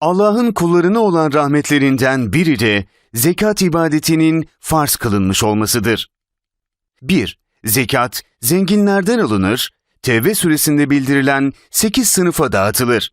Allah'ın kullarına olan rahmetlerinden biri de zekat ibadetinin farz kılınmış olmasıdır. 1. Zekat zenginlerden alınır, Tevbe suresinde bildirilen 8 sınıfa dağıtılır.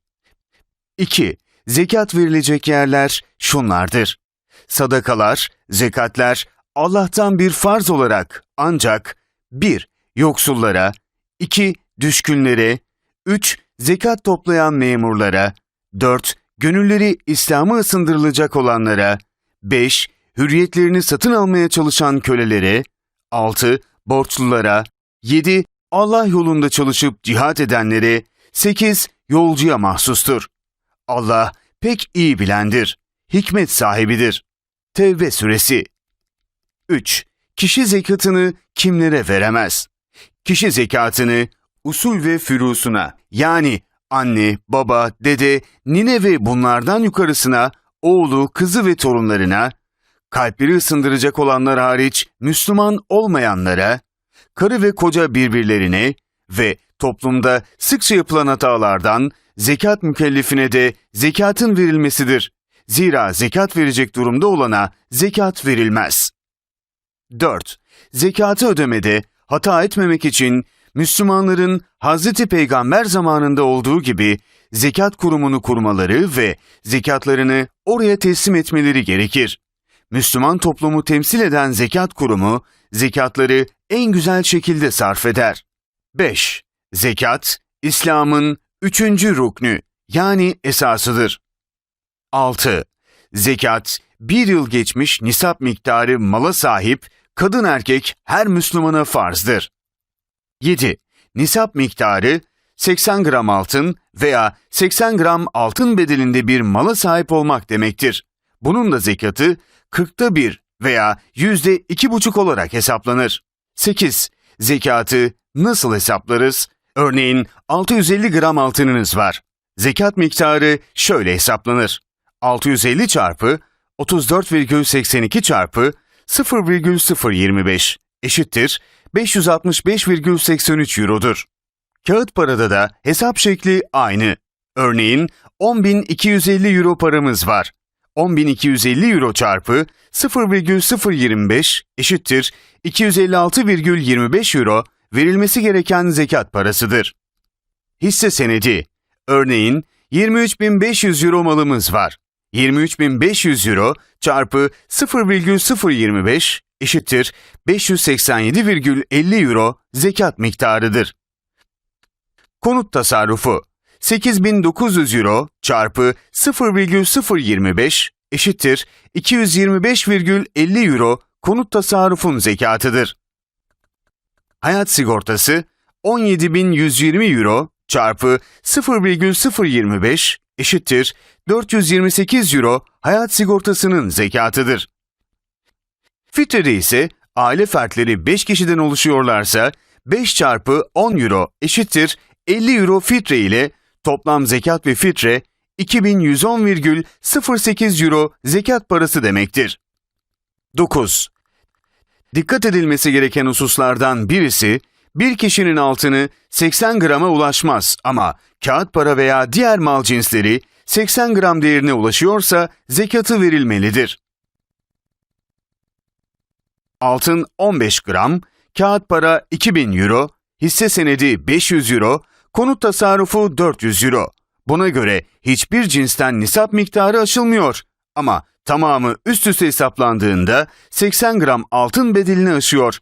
2. Zekat verilecek yerler şunlardır. Sadakalar, zekatler Allah'tan bir farz olarak ancak 1. Yoksullara 2. Düşkünlere 3. Zekat toplayan memurlara 4. Gönülleri İslam'a ısındırılacak olanlara 5. Hürriyetlerini satın almaya çalışan kölelere 6. Borçlulara 7. Allah yolunda çalışıp cihat edenlere 8. Yolcuya mahsustur. Allah pek iyi bilendir, hikmet sahibidir. Tevbe suresi 3. Kişi zekatını kimlere veremez? Kişi zekatını usul ve fürusuna yani anne, baba, dede, nine ve bunlardan yukarısına, oğlu, kızı ve torunlarına, kalpleri ısındıracak olanlar hariç Müslüman olmayanlara, karı ve koca birbirlerine ve toplumda sıkça yapılan hatalardan zekat mükellefine de zekatın verilmesidir. Zira zekat verecek durumda olana zekat verilmez. 4. Zekatı ödemede hata etmemek için Müslümanların Hazreti Peygamber zamanında olduğu gibi zekat kurumunu kurmaları ve zekatlarını oraya teslim etmeleri gerekir. Müslüman toplumu temsil eden zekat kurumu zekatları en güzel şekilde sarf eder. 5. Zekat, İslam'ın üçüncü ruknü yani esasıdır. 6. Zekat, bir yıl geçmiş nisap miktarı mala sahip kadın erkek her Müslümana farzdır. 7. Nisap miktarı 80 gram altın veya 80 gram altın bedelinde bir mala sahip olmak demektir. Bunun da zekatı 40'ta 1 veya yüzde iki buçuk olarak hesaplanır. 8. Zekatı nasıl hesaplarız? Örneğin 650 gram altınınız var. Zekat miktarı şöyle hesaplanır. 650 çarpı 34,82 çarpı 0,025 eşittir 565,83 eurodur. Kağıt parada da hesap şekli aynı. Örneğin 10.250 euro paramız var. 10.250 euro çarpı 0,025 eşittir 256,25 euro verilmesi gereken zekat parasıdır. Hisse senedi. Örneğin 23.500 euro malımız var. 23.500 euro çarpı 0,025 eşittir 587,50 euro zekat miktarıdır. Konut tasarrufu 8900 euro çarpı 0,025 eşittir 225,50 euro konut tasarrufun zekatıdır. Hayat sigortası 17.120 euro çarpı 0,025 eşittir 428 euro hayat sigortasının zekatıdır. Fitrede ise aile fertleri 5 kişiden oluşuyorlarsa 5 çarpı 10 euro eşittir 50 euro fitre ile toplam zekat ve fitre 2110,08 euro zekat parası demektir. 9. Dikkat edilmesi gereken hususlardan birisi, bir kişinin altını 80 grama ulaşmaz ama kağıt para veya diğer mal cinsleri 80 gram değerine ulaşıyorsa zekatı verilmelidir. Altın 15 gram, kağıt para 2000 euro, hisse senedi 500 euro, konut tasarrufu 400 euro. Buna göre hiçbir cinsten nisap miktarı aşılmıyor. Ama tamamı üst üste hesaplandığında 80 gram altın bedelini aşıyor.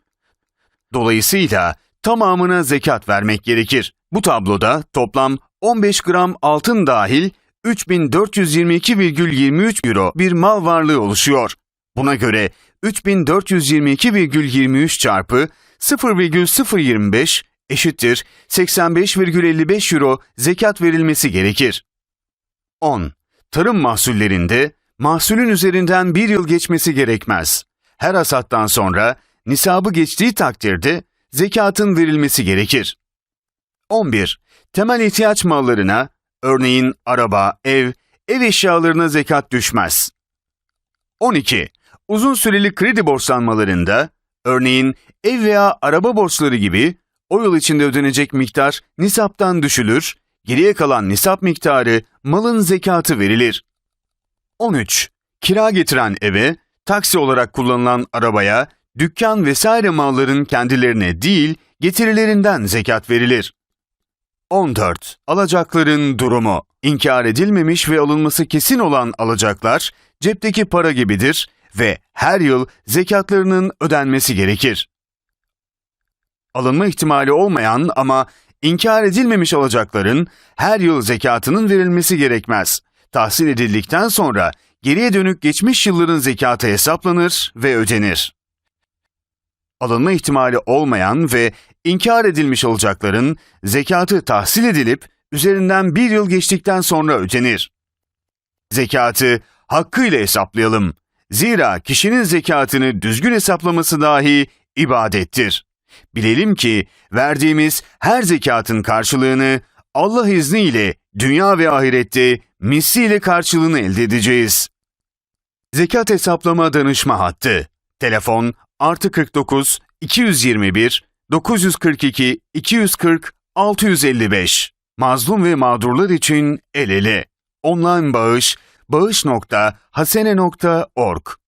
Dolayısıyla tamamına zekat vermek gerekir. Bu tabloda toplam 15 gram altın dahil 3422,23 euro bir mal varlığı oluşuyor. Buna göre 3422,23 çarpı 0,025 eşittir 85,55 euro zekat verilmesi gerekir. 10. Tarım mahsullerinde mahsulün üzerinden bir yıl geçmesi gerekmez. Her hasattan sonra nisabı geçtiği takdirde zekatın verilmesi gerekir. 11. Temel ihtiyaç mallarına, örneğin araba, ev, ev eşyalarına zekat düşmez. 12. Uzun süreli kredi borçlanmalarında, örneğin ev veya araba borçları gibi o yıl içinde ödenecek miktar nisaptan düşülür, geriye kalan nisap miktarı malın zekatı verilir. 13. Kira getiren eve, taksi olarak kullanılan arabaya, dükkan vesaire malların kendilerine değil, getirilerinden zekat verilir. 14. Alacakların durumu. İnkar edilmemiş ve alınması kesin olan alacaklar, cepteki para gibidir ve her yıl zekatlarının ödenmesi gerekir. Alınma ihtimali olmayan ama inkar edilmemiş alacakların her yıl zekatının verilmesi gerekmez. Tahsil edildikten sonra geriye dönük geçmiş yılların zekatı hesaplanır ve ödenir. Alınma ihtimali olmayan ve inkar edilmiş alacakların zekatı tahsil edilip üzerinden bir yıl geçtikten sonra ödenir. Zekatı hakkıyla hesaplayalım. Zira kişinin zekatını düzgün hesaplaması dahi ibadettir. Bilelim ki verdiğimiz her zekatın karşılığını Allah izniyle dünya ve ahirette misliyle karşılığını elde edeceğiz. Zekat hesaplama danışma hattı. Telefon artı 49 221 942 240 655. Mazlum ve mağdurlar için el ele. Online bağış bağış.hasene.org